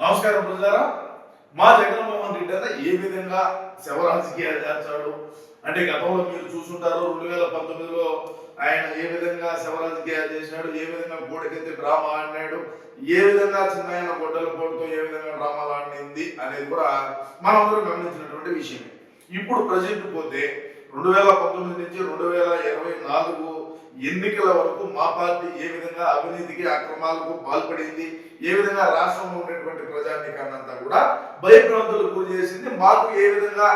నమస్కారం ప్రజలారా. మా జగన్మోహన్ రెడ్డి అన్న ఏ విధంగా శవ రాజకీయాలు చేస్తాడు అంటే గతంలో మీరు చూసుంటారు రెండు వేల పంతొమ్మిదిలో ఆయన ఏ విధంగా శవ రాజకీయాలు చేసినాడు ఏ విధంగా గోడకెత్తి డ్రామా ఆడినాడు ఏ విధంగా చిన్న గొడ్డల పోటుతో ఏ విధంగా డ్రామాలు ఆడింది అనేది కూడా మనందరూ గమనించినటువంటి విషయం ఇప్పుడు ప్రజెంట్ పోతే రెండు వేల పంతొమ్మిది నుంచి రెండు వేల ఇరవై నాలుగు ఎన్నికల వరకు మా పార్టీ ఏ విధంగా అవినీతికి అక్రమాలకు పాల్పడింది ఏ విధంగా రాష్ట్రంలో ఉండేటువంటి ప్రజానీకాన్ని అంతా కూడా భయభ్రాంతులకు గురి చేసింది. మాకు ఏ విధంగా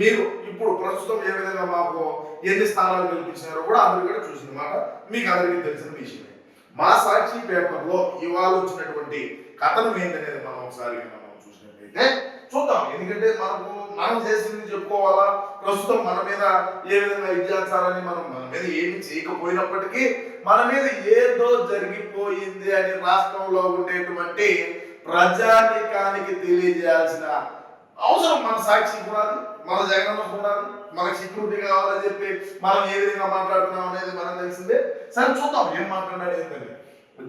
మీరు ఇప్పుడు ప్రస్తుతం ఏ విధంగా మాకు ఎన్ని స్థానాలు కల్పించినారో కూడా అందరూ కూడా చూసిన మాట మీకు అందరికీ తెలిసిన విషయమే. మా సాక్షి పేపర్లో ఇవాళ వచ్చినటువంటి కథనం ఏంటనేది మనం ఒకసారి మనం చూసినట్లయితే చూద్దాం. ఎందుకంటే మనకు మనం చేసింది చెప్పుకోవాలా? ప్రస్తుతం మన మీద ఏ విధంగా ఇచ్చేస్తారని మనం మన మీద ఏమి చేయకపోయినప్పటికీ మన మీద ఏదో జరిగిపోయింది అని రాష్ట్రంలో ఉండేటువంటి ప్రజానికానికి తెలియజేయాల్సిన అవసరం మన సాక్షి కూడా మన జగన్ కూడా మనకు సెక్యూరిటీ కావాలని చెప్పి మనం ఏ విధంగా మాట్లాడుతున్నాం అనేది మనం తెలిసిందే. సరే చూద్దాం ఏం మాట్లాడాడు ఏంటని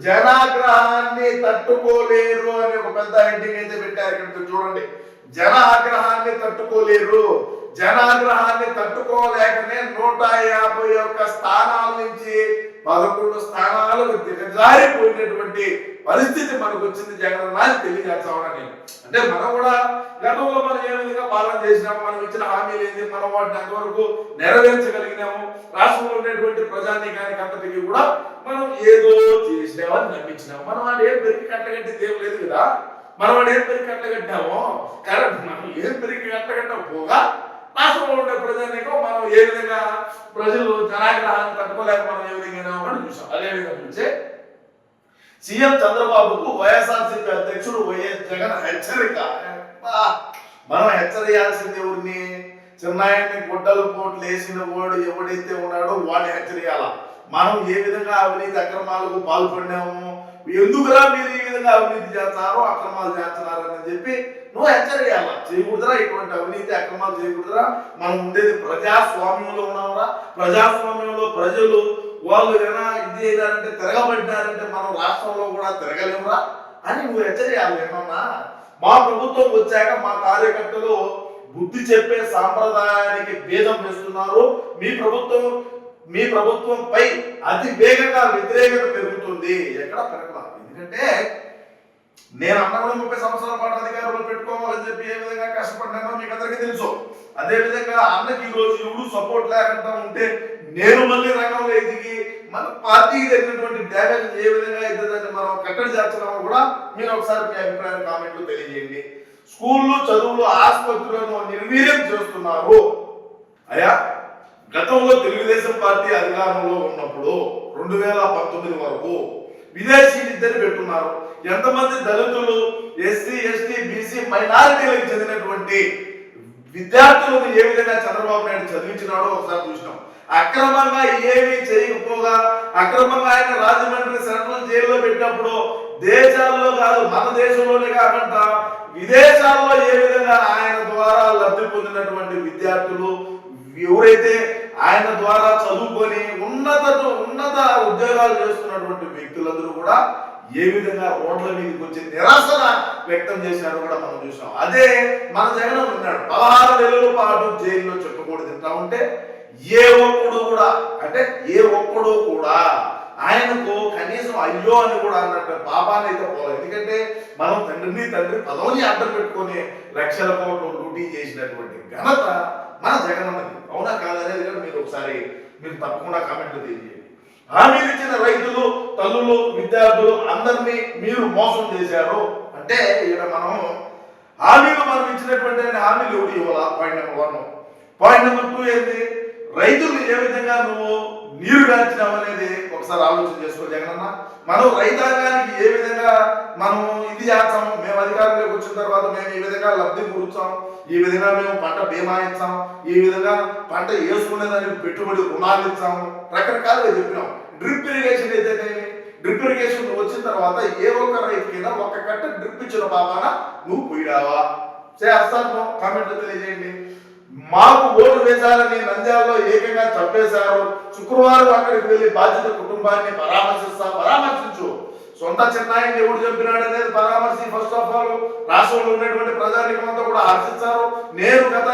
జనాగ్రహాన్ని తట్టుకోలేరు అని ఒక పెద్ద హెడ్డింగ్ అయితే పెట్టారు ఇక్కడ చూడండి. జనాగ్రహాన్ని తట్టుకోలేరు. జనాగ్రహాన్ని తట్టుకోలేకనే నూట యాభై ఒక్క స్థానాల నుంచి పదకొండు స్థానాలకు దిగజారిపోయినటువంటి పరిస్థితి మనకు వచ్చింది జగన్ అని తెలియజేస్తామని అంటే మనం కూడా గతంలో మనం ఏ విధంగా పాలన చేసినాము మనం ఇచ్చిన హామీలు ఏంది మనం వాటిని అంతవరకు నెరవేర్చగలిగినాము రాష్ట్రంలో ఉండేటువంటి ప్రజానీకానికి అంతటికి కూడా మనం ఏదో చేసినామని నమ్మించినాము. మనం వాడు ఏం పెరిగి కట్టగట్టింది ఏం లేదు కదా. మనం వాడు ఏం పెరిగి కట్టగట్టామో కరెక్ట్ మనం ఏం పెరిగి కట్టగట్టాం పోగా రాష్ట్రంలో ఉండే ప్రజలకు మనం ఏ విధంగా ప్రజలు జనాగ్రహాన్ని తట్టుకోలేక మనం ఏ విధంగా చూసాం. అదే విధంగా చూసే సీఎం చంద్రబాబుకు వైఎస్ఆర్సీపీ అధ్యక్షుడు వైఎస్ జగన్ హెచ్చరిక. మనం హెచ్చరియాల్సింది ఎవరిని చిన్నాయన్ని గుడ్డలు పోట్లు వేసిన వాడు ఎవడైతే ఉన్నాడో వాడిని హెచ్చరియాలా? మనం ఏ విధంగా అవినీతి అక్రమాలకు పాల్పడినాము? ఎందుకురా మీరు ఈ విధంగా అవినీతి చేస్తారో అక్రమాలు చేస్తున్నారు అని చెప్పి నువ్వు హెచ్చరియాల చేయకూడదురా ఇటువంటి అవినీతి అక్రమాలు చేయకూడదురా. మనం ఉండేది ప్రజాస్వామ్యంలో ఉన్నామరా. ప్రజాస్వామ్యంలో ప్రజలు వాళ్ళు ఏమైనా ఇది చేయాలంటే తిరగబడ్డారంటే మనం రాష్ట్రంలో కూడా తిరగలేమురా అని నువ్వు హెచ్చరియాలి ఏమన్నా? మా ప్రభుత్వం వచ్చాక మా కార్యకర్తలు బుద్ధి చెప్పే సాంప్రదాయానికి భేదం వేస్తున్నారు. మీ ప్రభుత్వం మీ ప్రభుత్వంపై అతి వేగంగా వ్యతిరేకత పెరుగుతుంది. ఎక్కడ పెరగల? ఎందుకంటే నేను అన్న కూడా ముప్పై సంవత్సరాల పాటు అధికారంలో పెట్టుకోవాలని చెప్పి ఏ విధంగా కష్టపడ్డానో మీకు అందరికీ తెలుసు. అదే విధంగా అన్నకి ఈ రోజు ఎవడు సపోర్ట్ లేకుండా ఉంటే నేను మళ్ళీ రంగంలో ఎదిగి మన పార్టీకి తగినటువంటి డ్యామేజ్ ఏ విధంగా అవుతుందని మనం కట్టడి చేస్తున్నామో కూడా మీరు ఒకసారి మీ అభిప్రాయం కామెంట్లు తెలియజేయండి. స్కూళ్ళు చదువులు ఆసుపత్రులను నిర్వీర్యం చేస్తున్నారు. అయ్యా గతంలో తెలుగుదేశం పార్టీ అధికారంలో ఉన్నప్పుడు రెండు వేల పంతొమ్మిది వరకు విదేశీ ఇద్దరు పెట్టున్నారు. ఎంతమంది దళితులు ఎస్సీ ఎస్టీ బీసీ మైనారిటీలకు చెందినటువంటి విద్యార్థులను ఏ విధంగా చంద్రబాబు నాయుడు చదివించినాడో ఒకసారి చూసినాం. అక్రమంగా ఏమీ చేయకపోగా అక్రమంగా ఆయన రాజమండ్రి సెంట్రల్ జైల్లో పెట్టినప్పుడు దేశాల్లో కాదు మన దేశంలోనే కాకుండా విదేశాల్లో ఏ విధంగా ఆయన ద్వారా లబ్ధి పొందినటువంటి విద్యార్థులు ఎవరైతే ఆయన ద్వారా చదువుకొని ఉన్నత ఉన్నత ఉద్యోగాలు చేస్తున్నటువంటి వ్యక్తులందరూ కూడా ఏ విధంగా రోడ్ల మీదకి వచ్చి నిరాశన వ్యక్తం చేశారు కూడా మనం చూసాం. అదే మన జగన్ ఉన్నాడు. పదహారు నెలల పాటు జైల్లో చెప్పకూడదు తింటా ఉంటే ఏ ఒక్కడు కూడా అంటే ఏ ఒక్కడు కూడా ఆయనకు కనీసం అయ్యో అని కూడా అన్నట్టు పాపాన్ని అయితే పోలేదు. ఎందుకంటే మనం తండ్రిని తండ్రి పదవిని అడ్డం పెట్టుకొని లక్షల కోట్లు లూటీ చేసినటువంటి ఘనత మన జగన్ అవునా కాదనేది కూడా మీరు ఒకసారి మీరు తప్పకుండా కామెంట్లు తెలియజేయండి హామీలు ఇచ్చిన రైతులు తల్లులు విద్యార్థులు అందరినీ మీరు మోసం చేశారు. అంటే ఇక్కడ మనం హామీలు మనం ఇచ్చినటువంటి హామీలు ఎవరు ఇవ్వాలా? Point number one point number two ఏంటి? రైతులు ఏ విధంగా నువ్వు నీరు గార్చినావు అనేది ఒకసారి ఆలోచన చేసుకో జగనన్న. మనం రైతాంగానికి ఏ విధంగా మనం ఇది చేస్తాం మేము అధికారంలోకి వచ్చిన తర్వాత మేము ఈ విధంగా లబ్ధి కూర్చాం ఈ విధంగా మేము పంట బీమా ఇచ్చాం ఈ విధంగా పంట వేసుకునే దానికి పెట్టుబడి రుణాలు ఇచ్చాము రకరకాలుగా చెప్పినాం. డ్రిప్ ఇరిగేషన్ అయితే డ్రిప్ ఇరిగేషన్ వచ్చిన తర్వాత ఏ ఒక్క రైతుకైనా ఒక్క కట్ట డ్రిప్ ఇచ్చిన బాబాన నువ్వు పోయిడావా చేస్తాను కామెంట్ తెలియజేయండి. మాకు ఓటు వేశారని నంద్యాలలో ఏకంగా చంపేశారు. శుక్రవారం అక్కడికి వెళ్ళి బాధిత కుటుంబాన్ని పరామర్శిస్తా పరామర్శించు. సొంత చిన్నాయిని ఎవడు చంపినాడు అనేది పరామర్శి ఫస్ట్ ఆఫ్ ఆల్ రాష్ట్రంలో ఉన్నటువంటి ప్రజానికం కూడా ఆశిస్తారు నేను గత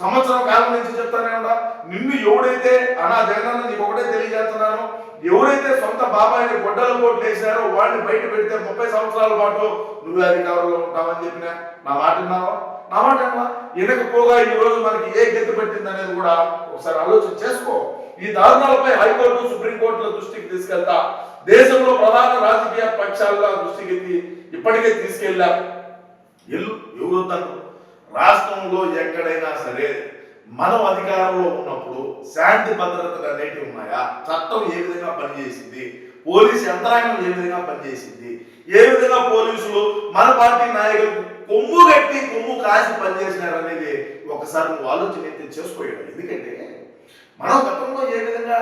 సంవత్సరం కాలం నుంచి చెప్తానే ఉన్నా నిన్ను ఎవడైతే అనా జగనన్న నీకు ఒకటే తెలియజేస్తున్నాను ఎవరైతే సొంత బాబాయిని గొడ్డల కోట్లు వేశారో వాడిని బయట పెడితే ముప్పై సంవత్సరాల పాటు నువ్వు అధికారంలో ఉంటావని చెప్పిన. నా మాట విన్నావా? నా మాట విన్నావా? ఈ రోజు మనకి ఏ గతి పట్టింది అనేది కూడా ఒకసారి ఆలోచన చేసుకో. ఈ దారుణాలపై హైకోర్టు సుప్రీంకోర్టుల దృష్టికి తీసుకెళ్తా. దేశంలో ప్రధాన రాజకీయ పక్షాల దృష్టికి ఇప్పటికే తీసుకెళ్ళా. ఎల్లు ఎవరు రాష్ట్రంలో ఎక్కడైనా సరే మనం అధికారంలో ఉన్నప్పుడు శాంతి భద్రతలు అనేటివి ఉన్నాయా? చట్టం ఏ విధంగా పనిచేసింది? పోలీస్ యంత్రాంగం ఏ విధంగా పనిచేసింది? ఏ విధంగా పోలీసులు మన పార్టీ నాయకులు కొమ్ము కట్టి కొమ్ము కాసి పనిచేసినారు అనేది ఒకసారి నువ్వు ఆలోచన అయితే చేసుకోయాడు ఎందుకంటే మనం గతంలో ఏ విధంగా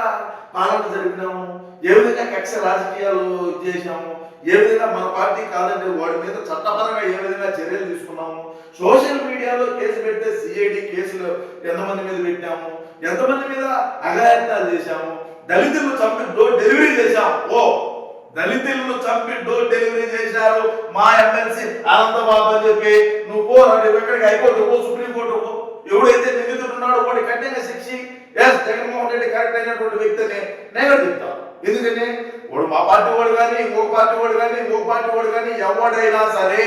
పాలన జరిపినాము ఏ విధంగా కక్ష రాజకీయాలు చేసినాము ఏ విధంగా మన పార్టీ కాదంటే వాడి మీద చట్టపరంగా ఏ విధంగా చర్యలు తీసుకున్నాము సోషల్ మీడియాలో కేసు పెడితే సిఐడి కేసులు ఎంతమంది మీద పెట్టాము ఎంతమంది మీద అఘాయత్నాలు చేశాము దళితులు చంపి డోర్ డెలివరీ చేశాము. ఓ దళితులను చంపి డోర్ డెలివరీ చేశారు. మా ఎమ్మెల్సీ ఆనందబాబు అని చెప్పి నువ్వు పో ఎక్కడికి హైకోర్టు పో సుప్రీంకోర్టు పో. ఎవడైతే నిందితుడున్నాడో వాడి కఠిన శిక్షి ఎస్ జగన్మోహన్ రెడ్డి కరెక్ట్ అయినటువంటి వ్యక్తిని నేను చెప్తా ఎందుకని? వాడు మా పార్టీ వాడు కానీ ఇంకో పార్టీ వాడు కానీ ఇంకో పార్టీ వాడు కానీ ఎవడైనా సరే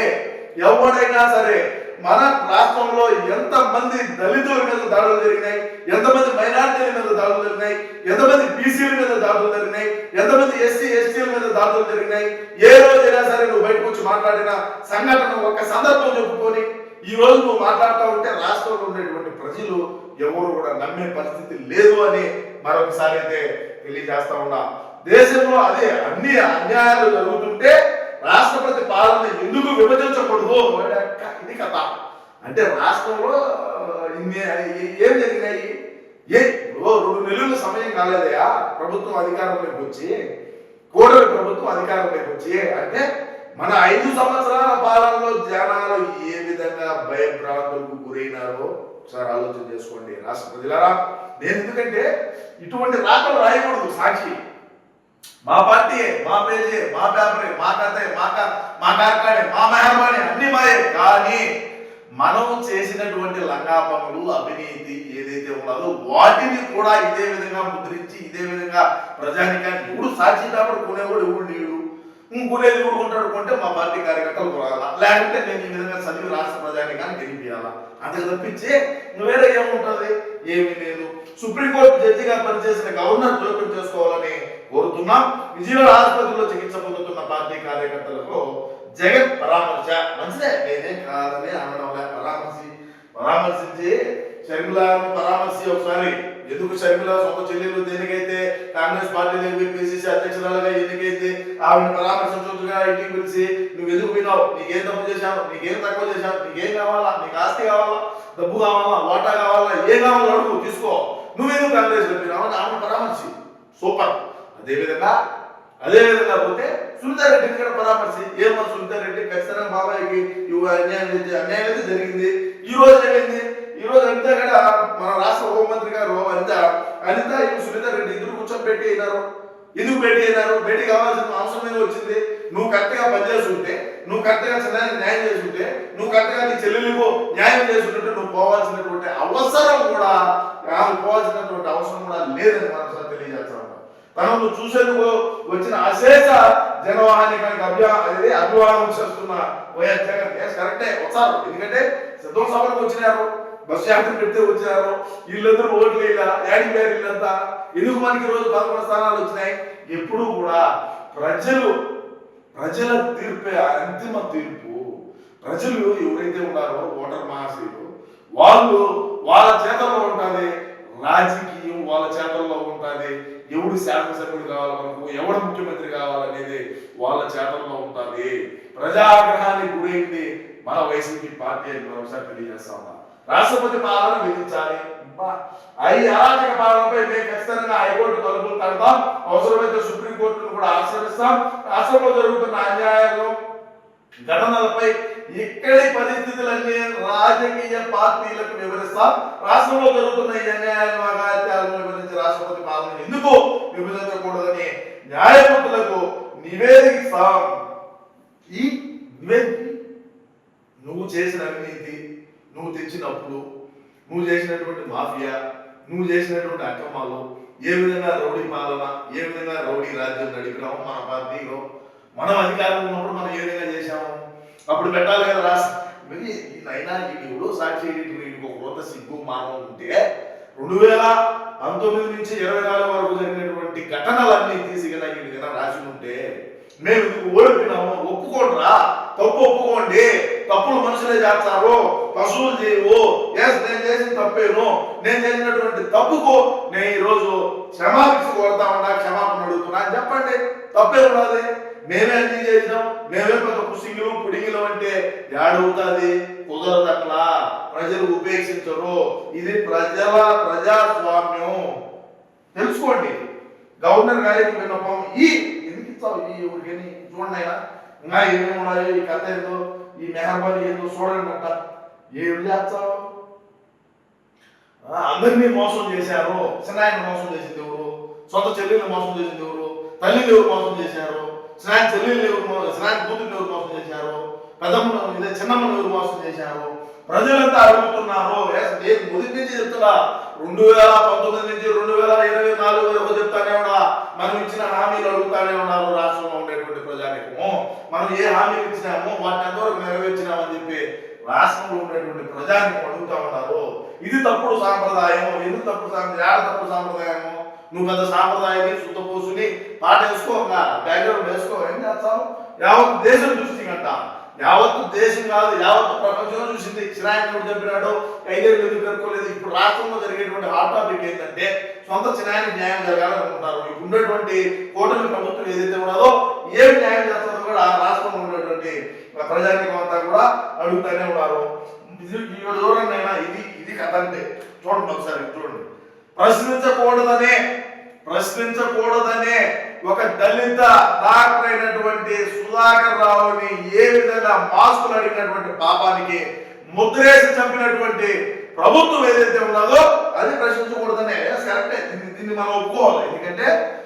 ఎవడైనా సరే మన రాష్ట్రంలో ఎంత మంది దళితుల మీద దాడులు జరిగినాయి ఎంతమంది మైనార్టీల మీద దాడులు జరిగినాయి ఎంతమంది బీసీల మీద దాడులు జరిగినాయి ఎంతమంది ఎస్సీ ఎస్టీల మీద దాడులు జరిగినాయి. ఏ రోజైనా సరే నువ్వు బయటకు వచ్చి మాట్లాడిన సంఘటన ఒక్క సందర్భం చెప్పుకొని ఈ రోజు నువ్వు మాట్లాడుతూ ఉంటే రాష్ట్రంలో ఉండేటువంటి ప్రజలు ఎవరు కూడా నమ్మే పరిస్థితి లేదు అని మరొకసారి అయితే తెలియజేస్తా ఉన్నా. దేశంలో అదే అన్ని అన్యాయాలు జరుగుతుంటే రాష్ట్రపతి పాలన ఎందుకు విభజించకూడదు ఇది కథ. అంటే రాష్ట్రంలో ఇన్ని ఏం జరిగినాయి? ఏ ఓ రెండు నెలల సమయం కాలేదయా ప్రభుత్వం అధికారంలోకి వచ్చి కూడలి ప్రభుత్వం అధికారంలోకి వచ్చి అంటే మన ఐదు సంవత్సరాల పాలనలో జనాలు ఏ విధంగా భయభ్రాంతులకు గురైనారో ఒకసారి ఆలోచన చేసుకోండి. రాష్ట్ర ప్రజలారా నేను ఎందుకంటే ఇటువంటి రాతలు రాయకూడదు సాక్షి. మా పార్టీ మా పేజీ మా పేపరే మా కథే మా మా కార్ఖానే మా మెహర్బానీ అన్ని మాయే కానీ మనం చేసినటువంటి లంగాపములు అవినీతి ఏదైతే ఉన్నదో వాటిని కూడా ఇదే విధంగా ముద్రించి ఇదే విధంగా ప్రజానికాన్ని ఇప్పుడు సాక్షి పేపర్ కొనేవాడు ఎవడు నీడు ఇంకొనేది కూడా ఉంటాడు కొంటే మా పార్టీ కార్యకర్తలు కొనాలా? లేకుంటే నేను ఈ విధంగా చదివి రాష్ట్ర ప్రజానికాన్ని గెలిపియాలా? అంతకు తప్పించి నువ్వు ఏముంటుంది? ఏమీ లేదు. సుప్రీంకోర్టు జడ్జిగా పనిచేసిన గవర్నర్ జోక్యం చేసుకోవాలని కోరుతున్నాం. విజయవాడ ఆసుపత్రిలో చికిత్స పొందుతున్న పార్టీ కార్యకర్తలకు జగన్ పరామర్శ. మంచిదే నేనే కాదని అనడంలే పరామర్శి పరామర్శించి షర్మిలను పరామర్శి ఒకసారి. ఎందుకు షర్మిల సొంత చెల్లెలు దేనికైతే కాంగ్రెస్ పార్టీ పిసిసి అధ్యక్షురాలుగా ఎన్నికైతే ఆవిడ పరామర్శించుగా ఇంటికి పిలిచి నువ్వు ఎందుకు విన్నావు నీకేం తప్పు చేశావు? నీకేం తక్కువ చేశావు? నీకేం కావాలా? నీకు ఆస్తి కావాలా? డబ్బు కావాలా? వాటా కావాలా? ఏం కావాలో అడుగు తీసుకో. నువ్వెందుకు కాంగ్రెస్ చెప్పినావు అని పరామర్శి. సూపర్. అదేవిధంగా అదేవిధంగా పోతే సునీతారెడ్డిని కూడా పరామర్శి. ఏమో సునీతారెడ్డి ఖచ్చితంగా బాబాయ్కి అన్యాయం అన్యాయం అయితే జరిగింది. ఈ రోజు ఏమైంది? ఈ రోజు అనిత కూడా మన రాష్ట్ర హోంమంత్రి గారు అనిత అనిత ఇవి సునీతారెడ్డి ఇద్దరు కూర్చొని అయినారు. ఎందుకు భేటీ అయినారు? భేటీ కావాల్సిన అవసరం ఏమి వచ్చింది. నువ్వు కరెక్ట్గా పనిచేస్తుంటే నువ్వు కరెక్ట్గా చిన్నానికి న్యాయం చేసుకుంటే నువ్వు కరెక్ట్గా నీ చెల్లెలకు న్యాయం చేసుకుంటే నువ్వు పోవాల్సినటువంటి అవసరం కూడా ఆమె పోవాల్సినటువంటి అవసరం కూడా లేదని మనం తెలియజేస్తా ఉన్నాం. తనను నువ్వు చూసేందుకు వచ్చిన అశేష జనవాహానికి అభ్యా అనేది అభివాహం చేస్తున్న వైఎస్ జగన్. ఎస్ కరెక్టే వచ్చారు ఎందుకంటే సిద్ధం సభలకు వచ్చినారు బస్ యాత్ర పెడితే వచ్చినారు వీళ్ళందరూ ఓట్లు ఇలా యాడిపోయారు వీళ్ళంతా. ఎందుకు మనకి రోజు పదకొండు స్థానాలు వచ్చినాయి? ఎప్పుడు కూడా ప్రజలు ప్రజల తీర్పే అంతిమ తీర్పు ప్రజలు ఎవరైతే ఉన్నారో ఓటర్ మహాశయులు వాళ్ళు వాళ్ళ చేతల్లో ఉంటుంది రాజకీయం వాళ్ళ చేతల్లో ఉంటుంది ఎవడు శాసనసభ్యుడు కావాలి మనకు ఎవడు ముఖ్యమంత్రి కావాలనేది వాళ్ళ చేతల్లో ఉంటుంది ప్రజాగ్రహానికి గురైంది మన వైసీపీ పార్టీ అని మరోసారి తెలియజేస్తా ఉన్నా. రాష్ట్రపతి పాలన విధించాలి. ఐదు అరాచక పాలనపై మేము ఖచ్చితంగా హైకోర్టు తలుపులు తడతాం. అవసరమైతే సుప్రీంకోర్టును కూడా ఆశ్రయిస్తాం. రాష్ట్రంలో జరుగుతున్న అన్యాయాలు ఘటనలపై ఇక్కడి పరిస్థితులన్నీ రాజకీయ పార్టీలకు వివరిస్తాం. రాష్ట్రంలో జరుగుతున్న ఈ అన్యాయాలను అగాత్యాలను వివరించి రాష్ట్రపతి పాలన ఎందుకు విభజించకూడదని న్యాయమూర్తులకు నివేదిస్తాం. ఈ నువ్వు చేసిన అవినీతి నువ్వు తెచ్చినప్పుడు నువ్వు చేసినటువంటి మాఫియా నువ్వు చేసినటువంటి అక్రమాలు ఏ విధంగా రౌడీ పాలన ఏ విధంగా రౌడీ రాజ్యం నడిపినాము మన పార్టీలో మనం అధికారంలో ఉన్నప్పుడు మనం ఏ విధంగా చేశాము. అప్పుడు పెట్టాలి కదా రాసి. అయినా ఇప్పుడు సాక్షి వీడికి ఒక కొత్త సిగ్గు మానవ ఉంటే రెండు వేల పంతొమ్మిది నుంచి ఇరవై నాలుగు వరకు జరిగినటువంటి ఘటనలన్నీ తీసి కనుక వీడి కనుక రాసి ఉంటే మేము ఇది ఓడిపోయినాము ఒప్పుకోండిరా. తప్పు ఒప్పుకోండి. తప్పులు మనుషులే చేస్తారు. పశువులు చేయవు. ఎస్ నేను చేసిన తప్పేను. నేను చేసినటువంటి తప్పుకు నేను ఈరోజు క్షమాపించ కోరుతా ఉన్నా క్షమాపణ అడుగుతున్నా అని చెప్పండి. తప్పే ఉన్నది మేమే అన్ని చేసినాం మేమే పెద్ద పుసింగిలు పుడింగిలు అంటే ఏడవుతుంది? కుదరదు అట్లా ప్రజలు ఉపేక్షించరు. ఇది ప్రజల ప్రజాస్వామ్యం. తెలుసుకోండి. గవర్నర్ గారికి విన్నపం. ఈ ఎందుకు ఇస్తావు? ఈ ఊరికని చూడండి అయినా ఇంకా ఏమేమి ఉన్నాయి ఈ కథ ఏందో ఈ మెహర్బానీ ఏందో చూడండి అంట ఏం చేస్తావు ఆ, అందరినీ మోసం చేశారు. చిన్నాయన మోసం చేసింది ఎవరు? సొంత చెల్లెలు మోసం చేసింది ఎవరు? తల్లిని ఎవరు మోసం చేశారు? స్నాన్ చెల్లెలు ఎవరు మో- స్నాన్ కూతుర్ని ఎవరు మోసం చేశారు? పెద్దమ్మను ఇదే చిన్నమ్మను ఎవరు మోసం చేశారు? ప్రజలంతా అడుగుతున్నారు. నేను మొదటి నుంచి చెప్తున్నా. రెండు వేల పంతొమ్మిది నుంచి రెండు వేల ఇరవై నాలుగు వరకు చెప్తానే ఉన్నా. మనం ఇచ్చిన హామీలు అడుగుతానే ఉన్నారు రాష్ట్రంలో ఉండేటువంటి ప్రజానికము. మనం ఏ హామీలు ఇచ్చినామో వాటిని ఎంతవరకు నెరవేర్చినామని చెప్పి రాష్ట్రంలో ఉండేటువంటి ప్రజాన్ని అడుగుతా ఉన్నారు. ఇది తప్పుడు సాంప్రదాయం ఎందుకు తప్పుడు సాంప్రదాయం యాడ తప్పుడు సాంప్రదాయము నువ్వు పెద్ద సాంప్రదాయాన్ని శుద్ధపోసుని పాట వేసుకో బ్యాక్గ్రౌండ్ వేసుకో ఏం చేస్తావు? యావత్ దేశం దృష్టి కంట యావత్ దేశం కాదు యావత్ ప్రపంచం చూసింది. చిరాయకుడు చెప్పినాడు ఐదేళ్ళు ఎందుకు పేర్కోలేదు ఇప్పుడు రాష్ట్రంలో జరిగేటువంటి హాట్ టాపిక్ ఏంటంటే సొంత చిరాయనికి న్యాయం జరగాలనుకుంటారు ఇప్పుడు ఉండేటువంటి కూటమి ప్రభుత్వం ఏదైతే ఉన్నదో ఏం న్యాయం చేస్తుందో కూడా ఆ రాష్ట్రంలో ఉండేటువంటి ప్రజానికం అంతా కూడా అడుగుతూనే ఉన్నారు. ఇది చూడండి ఇది ఇది కథ అంటే. చూడండి ఒకసారి చూడండి. ప్రశ్నించకూడదనే ప్రశ్నించకూడదనే ఒక దళిత డాక్టర్ అయినటువంటి సుధాకర్ రావుని ఏ విధంగా మాస్కులు అడిగినటువంటి పాపానికి ముద్రేసి చంపినటువంటి ప్రభుత్వం ఏదైతే ఉన్నదో అది ప్రశ్నించకూడదనే. కరెక్టే. దీన్ని దీన్ని మనం ఒప్పుకోవాలి. ఎందుకంటే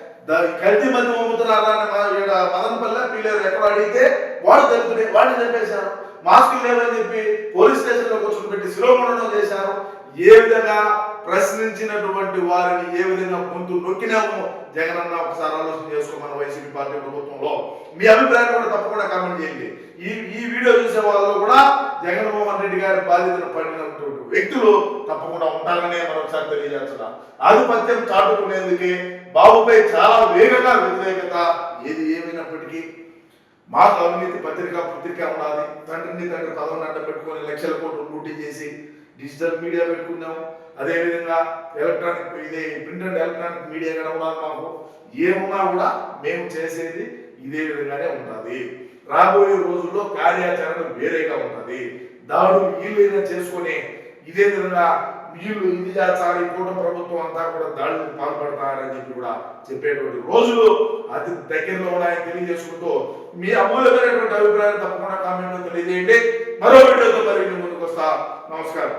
కల్తీ మంది అమ్ముతున్నారా అని మదనపల్లె పిల్లలు ఎక్కడ అడిగితే వాడు దళితుడే వాడిని చంపేశారు. మాస్కులు లేవని చెప్పి పోలీస్ స్టేషన్లో కూర్చొని పెట్టి శిరోమరణం చేశారు. ఏ విధంగా ప్రశ్నించినటువంటి వారిని ఏ విధంగా గొంతు నొక్కినామో? జగన్ అన్న ఒకసారి ఆలోచన చేసుకోమని వైసీపీ పార్టీ ప్రభుత్వంలో. మీ అభిప్రాయం కూడా తప్పకుండా కామెంట్ చేయండి. ఈ ఈ వీడియో చూసే వాళ్ళు కూడా జగన్మోహన్ రెడ్డి గారి బాధ్యతను పడినటువంటి వ్యక్తులు తప్పకుండా ఉంటారనే మనం ఒకసారి తెలియజేస్తున్నాం. ఆధిపత్యం చాటుకునేందుకే బాబుపై చాలా వేగంగా వ్యతిరేకత ఏది ఏమైనప్పటికీ మాకు అవినీతి పత్రిక పత్రిక ఉండాలి తండ్రిని తండ్రి పదవిని అడ్డ పెట్టుకొని లక్షల కోట్లు లూటీ చేసి డిజిటల్ మీడియా పెట్టుకున్నాము. అదేవిధంగా ఎలక్ట్రానిక్ ఇదే ప్రింట్ అండ్ ఎలక్ట్రానిక్ మీడియా కూడా ఉన్నది మాకు ఏమున్నా కూడా మేము చేసేది ఇదే విధంగానే ఉంటుంది. రాబోయే రోజుల్లో కార్యాచరణ వేరేగా ఉంటుంది. దాడు వీళ్ళైనా చేసుకొని ఇదే విధంగా వీళ్ళు ఇది చేస్తారు ఈ కూట ప్రభుత్వం అంతా కూడా దాడులకు పాల్పడతారని చెప్పి కూడా చెప్పేటువంటి రోజులు అతి దగ్గరలో ఉన్నాయని తెలియజేసుకుంటూ మీ అమూల్యమైనటువంటి అభిప్రాయాలు తప్పకుండా కామెంట్లో తెలియజేయండి. మరో వీడియోతో మరి ముందుకు వస్తా. నమస్కారం.